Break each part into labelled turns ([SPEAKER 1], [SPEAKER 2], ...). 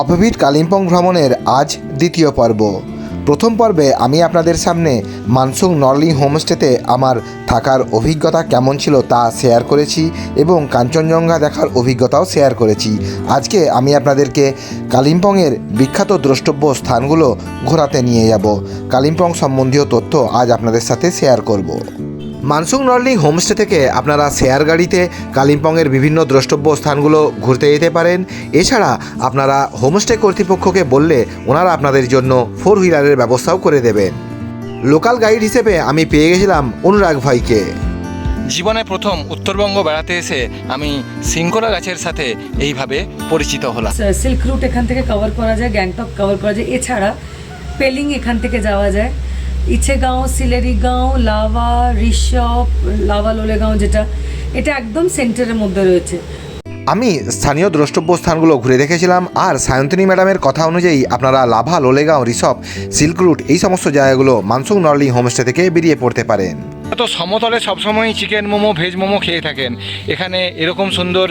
[SPEAKER 1] অপভিট কালিম্পং ভ্রমণের আজ দ্বিতীয় পর্ব। প্রথম পর্বে আমি আপনাদের সামনে মানসুং নর্লিং হোমস্টেতে আমার থাকার অভিজ্ঞতা কেমন ছিল তা শেয়ার করেছি এবং কাঞ্চনজঙ্ঘা দেখার অভিজ্ঞতাও শেয়ার করেছি। আজকে আমি আপনাদেরকে কালিম্পংয়ের বিখ্যাত দ্রষ্টব্য স্থানগুলো ঘোরাতে নিয়ে যাব। কালিম্পং সম্বন্ধীয় তথ্য আজ আপনাদের সাথে শেয়ার করব। মানসুং নর্লিং হোমস্টে থেকে আপনারা শেয়ার গাড়িতে কালিম্পংয়ের বিভিন্ন দ্রষ্টব্য স্থানগুলো ঘুরতে যেতে পারেন। এছাড়া আপনারা হোমস্টে কর্তৃপক্ষকে বললে ওনারা আপনাদের জন্য ফোর হুইলারের ব্যবস্থাও করে দেবেন। লোকাল গাইড হিসেবে আমি পেয়ে গেছিলাম অনুরাগ ভাইকে।
[SPEAKER 2] জীবনে প্রথম উত্তরবঙ্গ বেড়াতে এসে আমি সিঙ্কোলা গাছের সাথে এইভাবে পরিচিত হলাম।
[SPEAKER 3] সিল্ক রুট এখান থেকে কভার করা যায় গ্যাংটক কভার করা যায়। এছাড়া পেলিং এখান থেকে যাওয়া যায়। ইছেগাঁও সিলেরিগাঁও লাভা ঋষভ লাভা লোলেগাঁও যেটা এটা একদম সেন্টারের মধ্যে রয়েছে।
[SPEAKER 1] আমি স্থানীয় দ্রষ্টব্য স্থানগুলো ঘুরে দেখেছিলাম আর সায়ন্তিনী ম্যাডামের কথা অনুযায়ী আপনারা লাভা লোলেগাঁও রিসপ সিল্ক রুট এই সমস্ত জায়গাগুলো মানসুং নর্লিং হোমস্টে থেকে বেরিয়ে পড়তে পারেন।
[SPEAKER 2] তো সমতলে সবসময়ই চিকেন মোমো ভেজ মোমো খেয়ে থাকেন। এখানে এরকম সুন্দর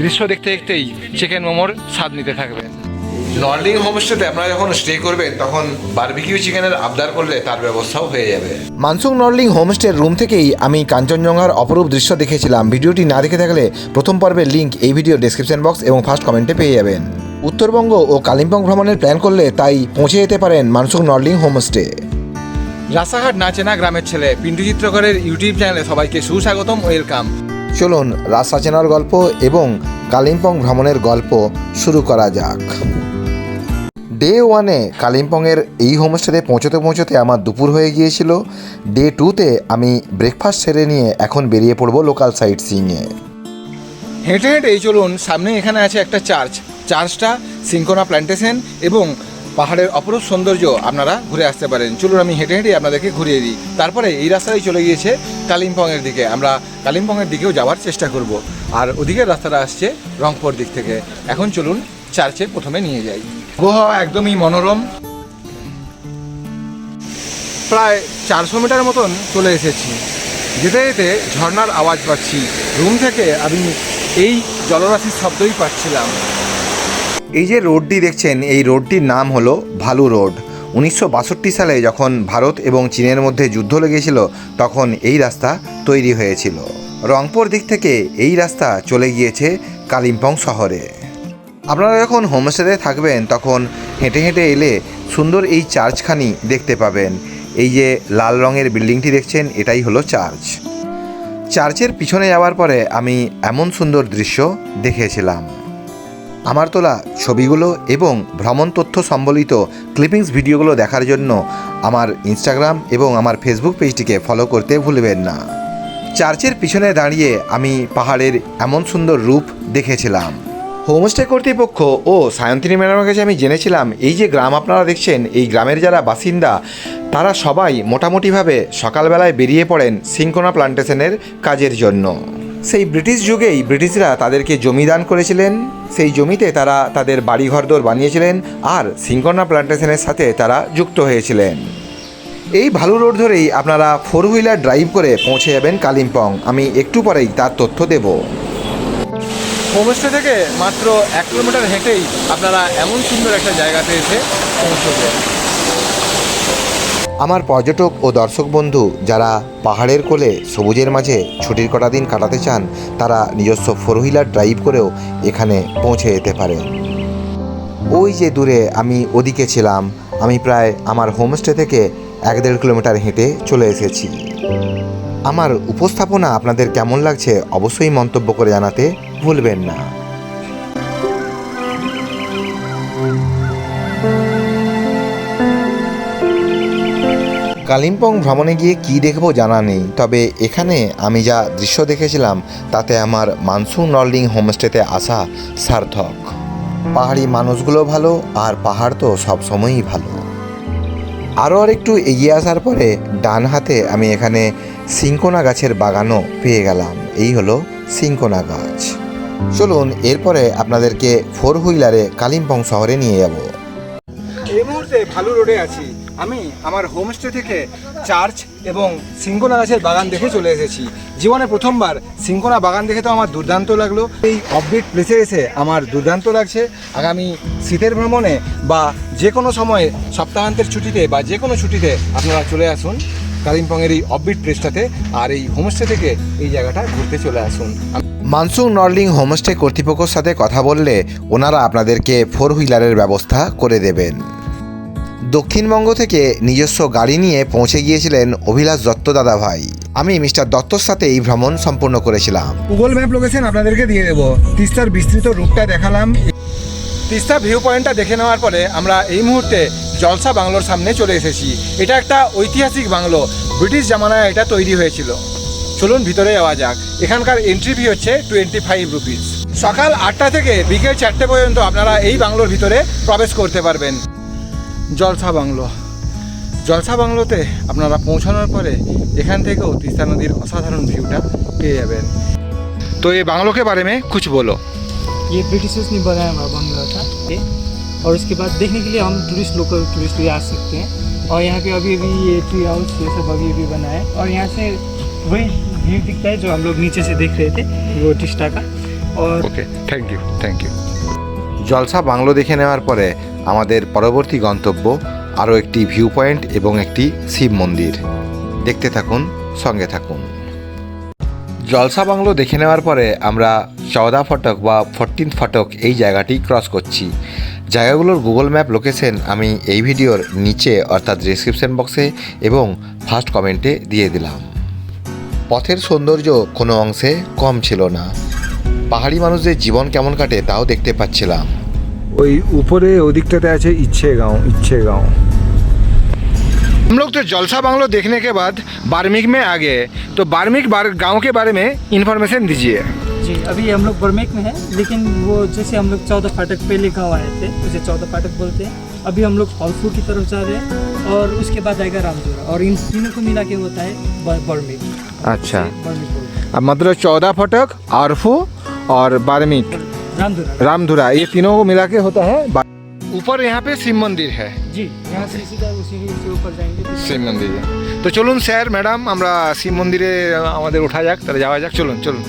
[SPEAKER 2] দৃশ্য দেখতে দেখতেই চিকেন মোমোর স্বাদ নিতে থাকবেন।
[SPEAKER 1] নর্লিং হোমস্টেতে আপনারা যখন স্টে করবেন তখন বারবিকিউ চিকেনের আবদার করলে তার ব্যবস্থাও হয়ে যাবে। মানসুং নর্লিং হোমস্টের রুম থেকেই আমি কাঞ্চনজঙ্ঘার অপরূপ দৃশ্য দেখেছিলাম। ভিডিওটি না দেখে থাকলে প্রথম পর্বের লিঙ্ক এই ভিডিও ডেসক্রিপশন বক্স এবং ফার্স্ট কমেন্টে পেয়ে যাবেন। উত্তরবঙ্গ ও কালিম্পং ভ্রমণের প্ল্যান করলে তাই পৌঁছে যেতে পারেন মানসুং নর্লিং হোমস্টে।
[SPEAKER 2] রাস্তাঘাট না চেনা গ্রামের ছেলে পিন্টু চিত্রকরের ইউটিউব চ্যানেলে সবাইকে সুস্বাগতম ওয়েলকাম
[SPEAKER 1] চলুন রাস্তা চেনার গল্প এবং কালিম্পং ভ্রমণের গল্প শুরু করা যাক। ডে ওয়ানে কালিম্পংয়ের এই হোমস্টেতে পৌঁছতে পৌঁছতে আমার দুপুর হয়ে গিয়েছিল। ডে টুতে আমি ব্রেকফাস্ট সেরে নিয়ে এখন বেরিয়ে পড়ব লোকাল সাইট সিইংয়ে
[SPEAKER 2] হেঁটে হেঁটে এই চলুন, সামনে এখানে আছে একটা চার্চ চার্চটা সিঙ্কোনা প্ল্যান্টেশন এবং পাহাড়ের অপরূপ সৌন্দর্য আপনারা ঘুরে আসতে পারেন। চলুন আমি হেঁটে হেঁটে আপনাদেরকে ঘুরিয়ে দিই। তারপরে এই রাস্তাটাই চলে গিয়েছে কালিম্পংয়ের দিকে। আমরা কালিম্পংয়ের দিকেও যাওয়ার চেষ্টা করব। আর ওদিকের রাস্তাটা আসছে রংপুর দিক থেকে। এখন চলুন চার্চে প্রথমে নিয়ে যাই। আবহাওয়া একদমই মনোরম। প্রায় চারশো মিটার মতন চলে এসেছি। যেতে যেতে ঝর্নার আওয়াজ পাচ্ছি। রুম থেকে আমি এই জলরাশির শব্দই পাচ্ছিলাম।
[SPEAKER 1] এই যে রোডটি দেখছেন, এই রোডটির নাম হলো ভালু রোড। উনিশশো বাষট্টি সালে যখন ভারত এবং চীনের মধ্যে যুদ্ধ লেগেছিল, তখন এই রাস্তা তৈরি হয়েছিল। রংপুর দিক থেকে এই রাস্তা চলে গিয়েছে কালিম্পং শহরে। আপনারা যখন হোমস্টেতে থাকবেন, তখন হেঁটে হেঁটে এলে সুন্দর এই চার্চখানি দেখতে পাবেন। এই যে লাল রঙের বিল্ডিংটি দেখছেন, এটাই হলো চার্চ। চার্চের পিছনে যাওয়ার পরে আমি এমন সুন্দর দৃশ্য দেখেছিলাম। আমার তোলা ছবিগুলো এবং ভ্রমণ তথ্য সম্বলিত ক্লিপিংস ভিডিওগুলো দেখার জন্য আমার ইনস্টাগ্রাম এবং আমার ফেসবুক পেজটিকে ফলো করতে ভুলবেন না। চার্চের পিছনে দাঁড়িয়ে আমি পাহাড়ের এমন সুন্দর রূপ দেখেছিলাম। হোমস্টে কর্তৃপক্ষ ও সায়ন্তিনী ম্যাডামের কাছে আমি জেনেছিলাম, এই যে গ্রাম আপনারা দেখছেন, এই গ্রামের যারা বাসিন্দা, তারা সবাই মোটামুটিভাবে সকালবেলায় বেরিয়ে পড়েন সিঙ্কোনা প্লান্টেশনের কাজের জন্য। সেই ব্রিটিশ যুগেই ব্রিটিশরা তাদেরকে জমি দান করেছিলেন, সেই জমিতে তারা তাদের বাড়িঘরদোর বানিয়েছিলেন আর সিঙ্কোনা প্লান্টেশনের সাথে তারা যুক্ত হয়েছিলেন। এই ভালু রোড ধরেই আপনারা ফোর হুইলার ড্রাইভ করে পৌঁছে যাবেন কালিম্পং। আমি একটু পরেই তার তথ্য দেব।
[SPEAKER 2] হোমস্টে থেকে মাত্র এক কিলোমিটার হেঁটেই আপনারা এমন সুন্দর একটা জায়গাতে এসে পৌঁছবেন
[SPEAKER 1] আমার পর্যটক ও দর্শক বন্ধু যারা পাহাড়ের কোলে সবুজের মাঝে ছুটির কটা দিন কাটাতে চান, তারা নিজস্ব ফোর হুইলার ড্রাইভ করেও এখানে পৌঁছে যেতে পারে। ওই যে দূরে আমি ওদিকে ছিলাম, আমি প্রায় আমার হোমস্টে থেকে এক দেড় কিলোমিটার হেঁটে চলে এসেছি। আমার উপস্থাপনা আপনাদের কেমন লাগছে অবশ্যই মন্তব্য করে জানাতে ভুলবেন না। কালিম্পং ভ্রমণে গিয়ে কি দেখব জানা নেই, তবে এখানে আমি যা দৃশ্য দেখেছিলাম, তাতে আমার মানসুন নর্লিং হোমস্টেতে আসা সার্থক। পাহাড়ি মানুষগুলো ভালো আর পাহাড় তো সবসময়ই ভালো। আরও আরেকটু এগিয়ে আসার পরে ডান হাতে আমি এখানে সিঙ্কোনা গাছের বাগানও পেয়ে গেলাম। এই হলো সিঙ্কোনা গাছ। চলুন, এরপরে আপনাদেরকে ফোর হুইলারে কালিম্পং শহরে নিয়ে যাব।
[SPEAKER 2] এই মুহূর্তে ভালু রোডে আছি। আমি আমার হোমস্টে থেকে চার্চ এবং সিঙ্কোনা গাছের বাগান দেখে চলে এসেছি। জীবনে প্রথমবার সিঙ্কোনা বাগান দেখে তো আমার দুর্দান্ত লাগল। এই অফবিট প্লেসে এসে আমার দুর্দান্ত লাগছে। আগামী শীতের ভ্রমণে বা যে কোনো সময়ে সপ্তাহান্তের ছুটিতে বা যে কোনো ছুটিতে আপনারা চলে আসুন কালিম্পংয়ের এই অফবিট প্লেসটাতে আর এই হোমস্টে থেকে এই জায়গাটা ঘুরতে চলে আসুন।
[SPEAKER 1] মানসুং নর্লিং হোমস্টে কর্তৃপক্ষের সাথে কথা বললে ওনারা আপনাদেরকে ফোর হুইলারের ব্যবস্থা করে দেবেন। দক্ষিণবঙ্গ থেকে নিজস্ব গাড়ি নিয়ে পৌঁছে গিয়েছিলেন অভিলাষ দত্ত দাদা ভাই আমি মিস্টার দত্তর সাথে এই ভ্রমণ সম্পূর্ণ করেছিলাম।
[SPEAKER 2] গুগল ম্যাপ লোকেশন আপনাদেরকে দিয়ে দেবো। তিস্তার বিস্তৃত রূপটা দেখালাম। তিস্তা ভিউ পয়েন্টটা দেখে নেওয়ার পরে আমরা এই মুহূর্তে জলসা বাংলোর সামনে চলে এসেছি। এটা একটা ঐতিহাসিক বাংলো। ব্রিটিশ জামানায় এটা তৈরি হয়েছিল। চলুন ভিতরে যাওয়া যাক। এখানকার এন্ট্রি ফি হচ্ছে টোয়েন্টি ফাইভ রুপিস সকাল আটটা থেকে বিকেল চারটে পর্যন্ত আপনারা এই বাংলোর ভিতরে প্রবেশ করতে পারবেন। জলসা বাংলো জলসা বাংলোতে আপনারা পৌঁছানোর পরে এখান থেকেও তিস্তা নদীর অসাধারণ ভিউটা পেয়ে যাবেন तो ये बांग्लों के बारे में कुछ बोलो
[SPEAKER 4] ये ब्रिटिशर्स ने बनाया हुआ बंगला था ये। और उसके बाद देखने के लिए हम टूरिस्ट लोकल टूरिस्ट भी आ सकते हैं और यहाँ पे अभी अभी ये ट्री हाउस ये सब अभी अभी बना है और यहाँ से वही व्यू दिखता है जो हम लोग नीचे से देख रहे थे वो टिस्टा का और
[SPEAKER 2] okay thank you thank you
[SPEAKER 1] Jalsa bungalow দেখে নেওয়ার পরে আমাদের পরবর্তী গন্তব্য আরও একটি ভিউ পয়েন্ট এবং একটি শিব মন্দির। দেখতে থাকুন, সঙ্গে থাকুন। জলসা বাংলো দেখে নেওয়ার পরে আমরা চৌদা ফটক বা ফোরটিন ফটক এই জায়গাটি ক্রস করছি। জায়গাগুলোর গুগল ম্যাপ লোকেশন আমি এই ভিডিওর নিচে অর্থাৎ ডিসক্রিপশন বক্সে এবং ফার্স্ট কমেন্টে দিয়ে দিলাম। পথের সৌন্দর্য কোনো অংশে কম ছিল না। পাহাড়ি মানুষদের জীবন কেমন কাটে তাও দেখতে পাচ্ছিলাম
[SPEAKER 2] ওই উপরে ওদিকটাতে আছে इच्छे गांव इच्छे गांव हम लोग तो जलसा बांग्लो देखने के बाद बार्मिक में आ गए तो बार्मिक बार गांव के बारे में इंफॉर्मेशन दीजिए
[SPEAKER 4] जी अभी हम लोग बर्मेक में हैं लेकिन वो जैसे हम लोग चौदह फाटक पहले गाँव आए थे उसे चौदह फाटक बोलते हैं अभी हम लोग हॉलफू की तरफ जा रहे हैं और उसके बाद आएगा रामजोरा और इन तीनों को मिला के होता है बर- बर्मेक
[SPEAKER 2] अच्छा
[SPEAKER 4] बर्मेक बोलते हैं
[SPEAKER 2] अब मतलब चौदह फटक आरफू और बार्मिक
[SPEAKER 4] रामधुरा
[SPEAKER 2] रामधुरा ये तीनों को मिला के होता है बा- ऊपर यहाँ पे शिव मंदिर है
[SPEAKER 4] जी यहाँ से सीधा उसी से ऊपर जाएंगे तो
[SPEAKER 2] শিব মন্দিরে তো চলুন স্যার ম্যাডাম আমরা শিব মন্দিরে আমাদের ওঠা যাক তাহলে যাওয়া যাক চলুন চলুন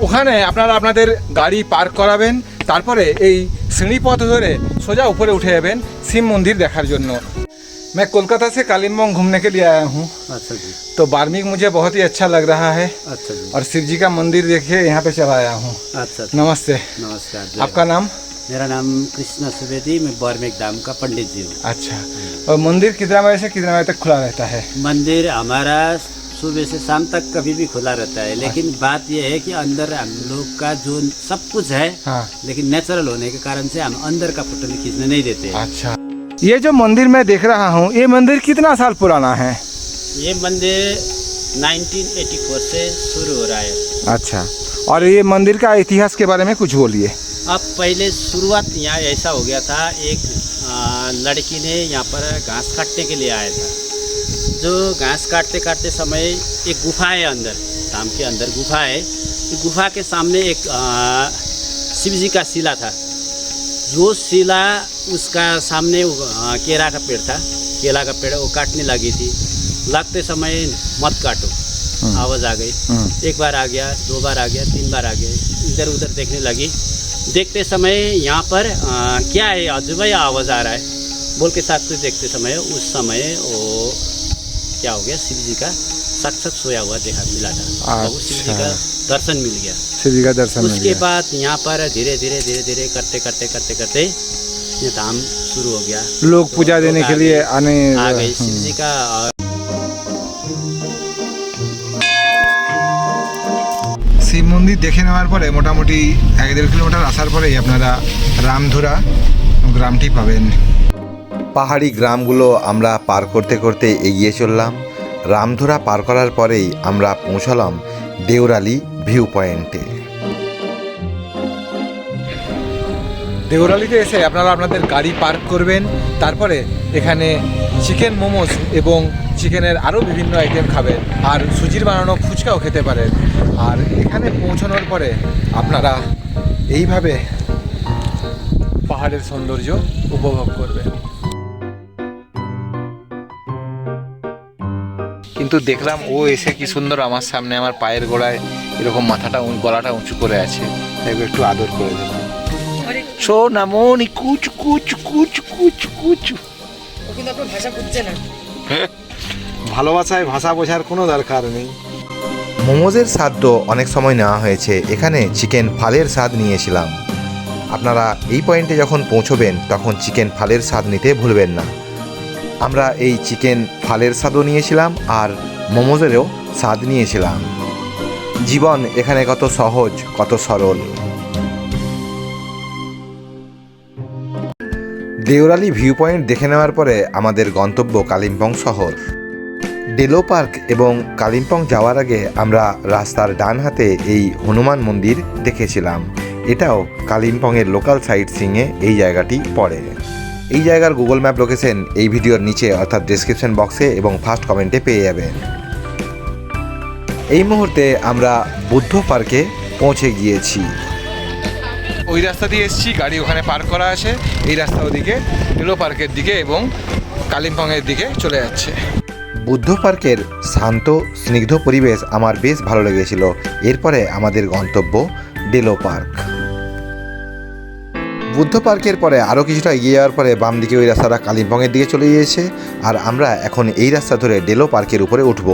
[SPEAKER 2] ওখানে আপনারা আপনাদের গাড়ি পার্ক করাবেন তারপরে এই সিঁড়িপথ ধরে সোজা উপরে উঠে যাবেন শিব মন্দির দেখার জন্য मैं कोलकाता से कालिम्पोंग घूमने के लिए आया हूँ।
[SPEAKER 5] अच्छा जी।
[SPEAKER 2] तो बार्मिक मुझे बहुत ही अच्छा लग रहा है।
[SPEAKER 5] अच्छा जी।
[SPEAKER 2] और शिव जी का मंदिर देखिए यहाँ पे चला आया हूँ।
[SPEAKER 5] अच्छा
[SPEAKER 2] नमस्ते।
[SPEAKER 5] नमस्कार
[SPEAKER 2] आपका नाम?
[SPEAKER 5] मेरा नाम कृष्ण सुवेदी मैं बर्मेक धाम का पंडित जी हूँ।
[SPEAKER 2] अच्छा। और मंदिर कितना बजे से कितना बजे तक खुला रहता है?
[SPEAKER 5] मंदिर हमारा सुबह से शाम तक कभी भी खुला रहता है लेकिन बात यह है कि अंदर हम लोग का जो सब कुछ है
[SPEAKER 2] हाँ।
[SPEAKER 5] लेकिन नेचुरल होने के कारण से हम अंदर का फ़ोटो खींचने नहीं देते।
[SPEAKER 2] अच्छा। ये जो मंदिर मैं देख रहा हूँ ये मंदिर कितना साल पुराना है?
[SPEAKER 5] ये मंदिर 1984 से शुरू हो रहा है।
[SPEAKER 2] अच्छा। और ये मंदिर का इतिहास के बारे में कुछ बोलिए।
[SPEAKER 5] अब पहले शुरुआत यहाँ ऐसा हो गया था एक आ, लड़की ने यहाँ पर घास काटने के लिए आया था। जो घास काटते काटते समय एक गुफा है अंदर धाम के अंदर गुफा है। गुफा के सामने एक शिव जी का शिला था। जो शिला उसका सामने केला का पेड़ था केला का पेड़ वो काटने लगी थी। लगते समय मत काटो। आवाज़ आ गई। एक बार आ गया दो बार आ गया तीन बार आ गया इधर उधर देखने लगी। देखते समय यहाँ पर आ, क्या है? अजूबा या आवाज़ आ रहा है। बोल के साथ देखते समय उस समय वो क्या हो गया? शिव जी का साक्षात सोया हुआ देखा मिला था। और शिव जी का दर्शन मिल गया
[SPEAKER 2] शिव जी का दर्शन मिल
[SPEAKER 5] उसके
[SPEAKER 2] गया।
[SPEAKER 5] बाद यहाँ पर धीरे धीरे धीरे धीरे करते करते करते करते ये धाम शुरू हो गया
[SPEAKER 2] लोग पूजा
[SPEAKER 5] लोग
[SPEAKER 2] देने
[SPEAKER 5] आ
[SPEAKER 2] के लिए
[SPEAKER 5] गए-
[SPEAKER 2] आने
[SPEAKER 5] आ गए शिव जी का और
[SPEAKER 2] শিব মন্দির দেখে নেওয়ার পরে মোটামুটি এক দেড় কিলোমিটার আসার পরেই আপনারা রামধুরা গ্রামটি পাবেন
[SPEAKER 1] পাহাড়ি গ্রামগুলো আমরা পার করতে করতে এগিয়ে চললাম রামধুরা পার করার পরেই আমরা পৌঁছালাম দেওরালি ভিউ পয়েন্টে।
[SPEAKER 2] দেওরালিতে এসে আপনারা আপনাদের গাড়ি পার্ক করবেন, তারপরে এখানে চিকেন মোমোস এবং চিকেনের আরও বিভিন্ন আইটেম খাবেন, আর সুজির বানানো ফুচকাও খেতে পারেন। আর এখানে পৌঁছানোর পরে আপনারা এইভাবে পাহাড়ের সৌন্দর্য উপভোগ করবেন। কিন্তু দেখলাম ও এসে কি সুন্দর আমার সামনে আমার পায়ের গোড়ায় এরকম মাথাটা গলাটা উঁচু করে আছে। তাই একটু আদর করে দেবো। সোনামণি কুচ কুচ কুচ কুচ কুচ।
[SPEAKER 3] ও কিন্তু আপনার ভাষা বুঝছে না।
[SPEAKER 2] ভালোবাসায় ভাষা বোঝার কোনো দরকার নেই।
[SPEAKER 1] মোমোজের স্বাদ তো অনেক সময় নেওয়া হয়েছে এখানে চিকেন ফালের স্বাদ নিয়েছিলাম। আপনারা এই পয়েন্টে যখন পৌঁছবেন তখন চিকেন ফালের স্বাদ নিতে ভুলবেন না। আমরা এই চিকেন ফালের স্বাদও নিয়েছিলাম আর মোমোজেরও স্বাদ নিয়েছিলাম। জীবন এখানে কত সহজ, কত সরল। দেওরালি ভিউ পয়েন্ট দেখে নেওয়ার পরে আমাদের গন্তব্য কালিম্পং শহর। ডেলো পার্ক এবং কালিম্পং যাওয়ার আগে আমরা রাস্তার ডান হাতে এই হনুমান মন্দির দেখেছিলাম। এটাও কালিম্পংয়ের লোকাল সাইট সিংয়ে এই জায়গাটি পড়ে। এই জায়গার গুগল ম্যাপ লোকেশন এই ভিডিওর নিচে অর্থাৎ ডিসক্রিপশন বক্সে এবং ফার্স্ট কমেন্টে পেয়ে যাবেন। এই মুহূর্তে আমরা বুদ্ধ পার্কে পৌঁছে গিয়েছি।
[SPEAKER 2] ওই রাস্তা দিয়ে এসেছি গাড়ি ওখানে পার্ক করা আছে। এই রাস্তা ওদিকে নিলো পার্কের দিকে এবং কালিম্পংয়ের দিকে চলে যাচ্ছে।
[SPEAKER 1] বুদ্ধ পার্কের শান্ত স্নিগ্ধ পরিবেশ আমার বেশ ভালো লেগেছিল। এরপরে আমাদের গন্তব্য ডেলো পার্ক বুদ্ধ পার্কের পরে আরও কিছুটা এগিয়ে যাওয়ার পরে বাম দিকে ওই রাস্তাটা কালিম্পংয়ের দিকে চলে গিয়েছে। আর আমরা এখন এই রাস্তা ধরে ডেলো পার্কের উপরে উঠব।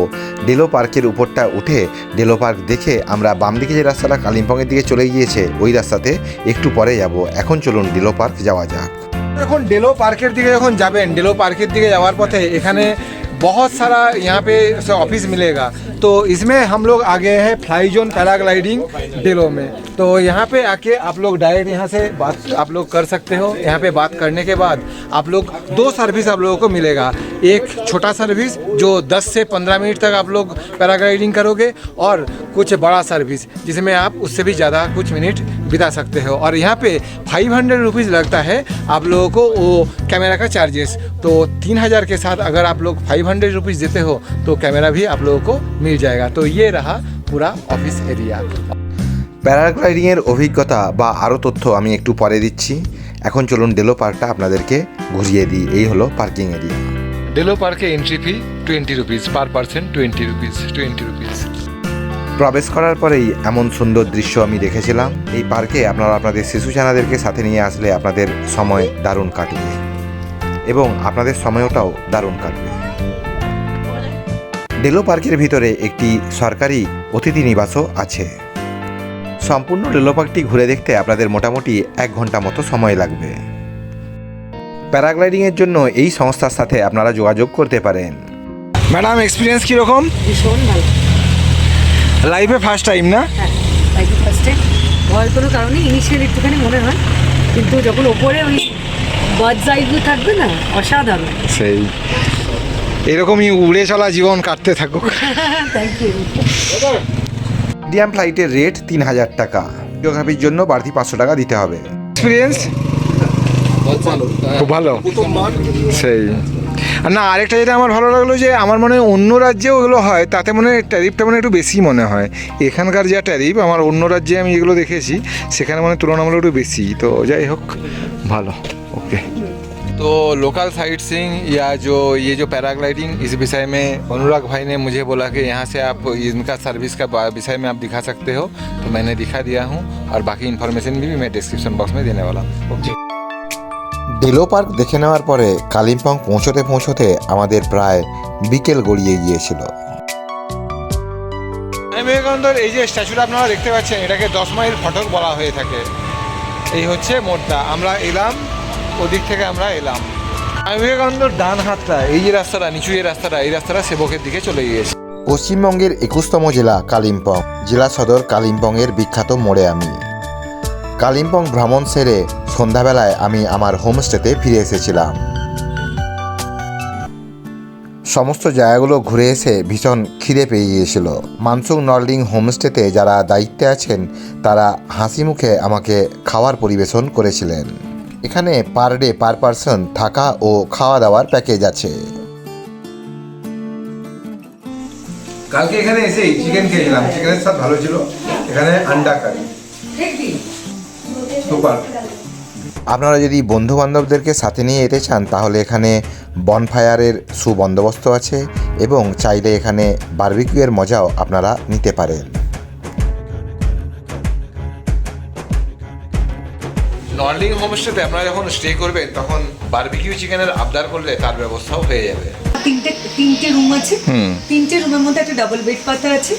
[SPEAKER 1] ডেলো পার্কের উপরটা উঠে ডেলো পার্ক দেখে আমরা বাম দিকে যে রাস্তাটা কালিম্পংয়ের দিকে চলে গিয়েছে, ওই রাস্তাতে একটু পরে যাব। এখন চলুন ডেলো পার্ক যাওয়া যাক।
[SPEAKER 2] এখন ডেলো পার্কের দিকে যখন যাবেন, ডেলো পার্কের দিকে যাওয়ার পথে এখানে बहुत सारा यहाँ पे ऑफ़िस मिलेगा। तो इसमें हम लोग आ गए हैं फ्लाई जोन पैराग्लाइडिंग डेलो में। तो यहाँ पे आके आप लोग डायरेक्ट यहाँ से बात आप लोग कर सकते हो। यहाँ पे बात करने के बाद आप लोग दो सर्विस आप लोगों को मिलेगा। एक छोटा सर्विस जो 10 से 15 मिनट तक आप लोग पैराग्लाइडिंग करोगे और कुछ बड़ा सर्विस जिसमें आप उससे भी ज़्यादा कुछ मिनट बिता सकते हो और यहाँ पे फाइव हंड्रेड रुपीज़ लगता है आप लोगों को वो कैमरा का चार्जेस तो तीन हज़ार के साथ अगर आप लोग फाइव हंड्रेड रुपीज़ देते हो तो कैमरा भी आप लोगों को मिल जाएगा तो ये रहा पूरा ऑफिस एरिया
[SPEAKER 1] প্যারাগ্লাইডিংয়ের অভিজ্ঞতা বা আরও তথ্য আমি একটু পরে দিচ্ছি এখন চলুন ডেলো পার্কটা আপনাদেরকে ঘুরিয়ে দিই এই হলো পার্কিং এরিয়া
[SPEAKER 2] डेलो पार्क के entry fee twenty rupees per person twenty rupees twenty rupees
[SPEAKER 1] প্রবেশ করার পরেই এমন সুন্দর দৃশ্য আমি দেখেছিলাম। এই পার্কে আপনারা আপনাদের শিশু ছানাদেরকে সাথে নিয়ে আসলে আপনাদের সময় দারুণ কাটবে। এবং আপনাদের সময়টাও দারুণ কাটবে। ডেলো পার্কের ভিতরে একটি সরকারি অতিথি নিবাসও আছে। সম্পূর্ণ ডেলো পার্কটি ঘুরে দেখতে আপনাদের মোটামুটি এক ঘণ্টা মতো সময় লাগবে। প্যারাগ্লাইডিংয়ের জন্য এই সংস্থার সাথে আপনারা যোগাযোগ করতে পারেন।
[SPEAKER 2] ম্যাডাম এক্সপিরিয়েন্স কীরকম?
[SPEAKER 3] ভীষণ ভালো।
[SPEAKER 2] লাইফে ফার্স্ট টাইম না?
[SPEAKER 3] লাইফে ফার্স্টে ভয়ের কোনো কারণে ইনিশিয়ালি একটুখানি মনে হয় কিন্তু যখন ওপরে ওই বার্ডস আই ভিউ থাকবে না অসাধারণ।
[SPEAKER 2] সেই। এরকমই উড়ে চলা জীবন কাটতে থাকুক।
[SPEAKER 3] থ্যাংক ইউ
[SPEAKER 1] মিডিয়াম ফ্লাইটের রেট তিন হাজার টাকা। জিওগ্রাফির জন্য বাড়তি পাঁচশো টাকা দিতে হবে।
[SPEAKER 2] এক্সপিরিয়েন্স খুব ভালো। সেই। না আরেকটা যেটা আমার ভালো লাগলো যে আমার মনে হয় অন্য রাজ্যে ওগুলো হয় তাতে মনে হয় ট্যারিফটা মানে একটু বেশি মনে হয় এখানকার যা ট্যারিফ আমার অন্য রাজ্যে আমি যেগুলো দেখেছি সেখানে মানে তুলনামূলক একটু বেশি তো যাই হোক ভালো ওকে तो लोकल साइट सीइंग या जो ये जो पैराग्लाइडिंग इस विषय में अनुराग भाई ने मुझे बोला कि यहाँ से आप इनका सर्विस का बा- विषय में आप दिखा सकते हो तो मैंने दिखा दिया हूँ और बाकी इन्फॉर्मेशन भी मैं डिस्क्रिप्शन बॉक्स में देने वाला हूँ ओके
[SPEAKER 1] ডেলো পার্ক দেখে নেওয়ার পরে কালিম্পং পৌঁছতে পৌঁছতে আমাদের প্রায় বিকেল গড়িয়ে গিয়েছিল।
[SPEAKER 2] বিবেকানন্দর এই যে স্ট্যাচুটা আপনারা দেখতে পাচ্ছেন এটাকে দশ মাইল ফটক বলা হয়ে থাকে। এই হচ্ছে মোড়টা। আমরা এলাম ওদিক থেকে আমরা এলাম। স্বামী বিবেকানন্দর ডান হাতটা এই যে রাস্তাটা নিচু যে রাস্তাটা এই রাস্তাটা সেবকের দিকে চলে গিয়েছে।
[SPEAKER 1] পশ্চিমবঙ্গের একুশতম জেলা কালিম্পং। জেলা সদর কালিম্পংয়ের বিখ্যাত মোড়ে আমি। কালিম্পং ভ্রমণ সেরে সন্ধ্যাবেলায় আমি আমার হোমস্টেতে ফিরে এসেছিলাম। সমস্ত জায়গাগুলো ঘুরে এসে ভীষণ খিদে পেয়ে গিয়েছিল। মানসুং নর্লিং হোমস্টেতে যারা দায়িত্বে আছেন তারা হাসি মুখে আমাকে খাওয়ার পরিবেশন করেছিলেন। এখানে পার ডে পার পারসন থাকা ও খাওয়া দাওয়ার প্যাকেজ আছে।
[SPEAKER 2] কালকে এখানে এসেই চিকেন খেয়েছিলাম। চিকেনের স্বাদ ভালো ছিল। এখানে আন্ডা কারি। সুপার
[SPEAKER 1] আপনারা যদি বন্ধু বান্ধবদেরকে সাথে নিয়ে যেতে চান তাহলে এখানে বনফায়ারের সুবন্দোবস্ত আছে এবং চাইলে এখানে বার্বিকিউয়ের মজাও আপনারা নিতে পারেন।
[SPEAKER 2] নর্লিং হোমস্টেতে আপনারা যখন স্টে করবেন তখন বারবিকিউ চিকেনের আবদার করলে তার ব্যবস্থাও হয়ে যাবে।
[SPEAKER 3] তিনটে তিনটে রুম আছে। তিনটে রুমের মধ্যে একটা ডাবল বেড পাতা আছে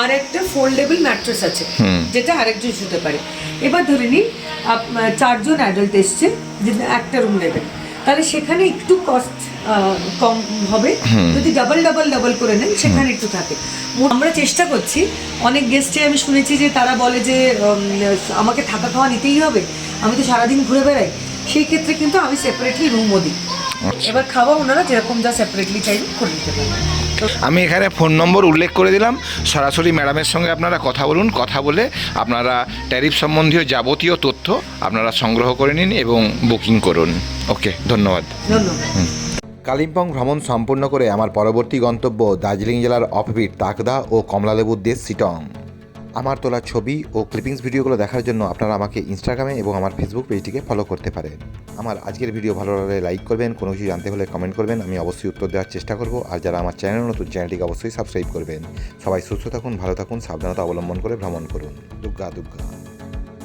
[SPEAKER 3] আর একটা ফোল্ডেবল ম্যাট্রেস আছে যেটা আরেকজন শুতে পারে। এবার ধরে নিন আপ- চারজন অ্যাডাল্ট এসছে যে একটা রুম নেবেন তাহলে সেখানে একটু কস্ট কম হবে। যদি ডাবল ডাবল ডাবল করে নেন সেখানে একটু থাকে। আমরা চেষ্টা করছি অনেক গেস্টে আমি শুনেছি যে তারা বলে যে আমাকে থাকা খাওয়া নিতেই হবে আমি তো সারাদিন ঘুরে বেড়াই। সেই ক্ষেত্রে কিন্তু আমি সেপারেটলি রুমও দিই। এবার খাওয়া ওনারা যেরকম যা সেপারেটলি চাইবে করে নিতে পারবেন।
[SPEAKER 2] আমি এখানে ফোন নম্বর উল্লেখ করে দিলাম। সরাসরি ম্যাডামের সঙ্গে আপনারা কথা বলুন। কথা বলে আপনারা ট্যারিফ সম্বন্ধীয় যাবতীয় তথ্য আপনারা সংগ্রহ করে নিন এবং বুকিং করুন। ওকে ধন্যবাদ।
[SPEAKER 3] ধন্যবাদ।
[SPEAKER 1] কালিম্পং ভ্রমণ সম্পূর্ণ করে আমার পরবর্তী গন্তব্য দার্জিলিং জেলার অফবিট তাকদা ও কমলালেবুর দেশ সিটং। আমার তোলা ছবি ও ক্লিপিংস ভিডিওগুলো দেখার জন্য আপনারা আমাকে ইনস্টাগ্রামে এবং আমার ফেসবুক পেজটিকে ফলো করতে পারেন। আমার আজকের ভিডিও ভালো লাগলে লাইক করবেন, কোনো কিছু জানতে হলে কমেন্ট করবেন, আমি অবশ্যই উত্তর দেওয়ার চেষ্টা করব। আর যারা আমার চ্যানেল নতুন চ্যানেলটিকে অবশ্যই সাবস্ক্রাইব করবেন। সবাই সুস্থ থাকুন, ভালো থাকুন, সাবধানতা অবলম্বন করে ভ্রমণ করুন। দুর্গা দুর্গা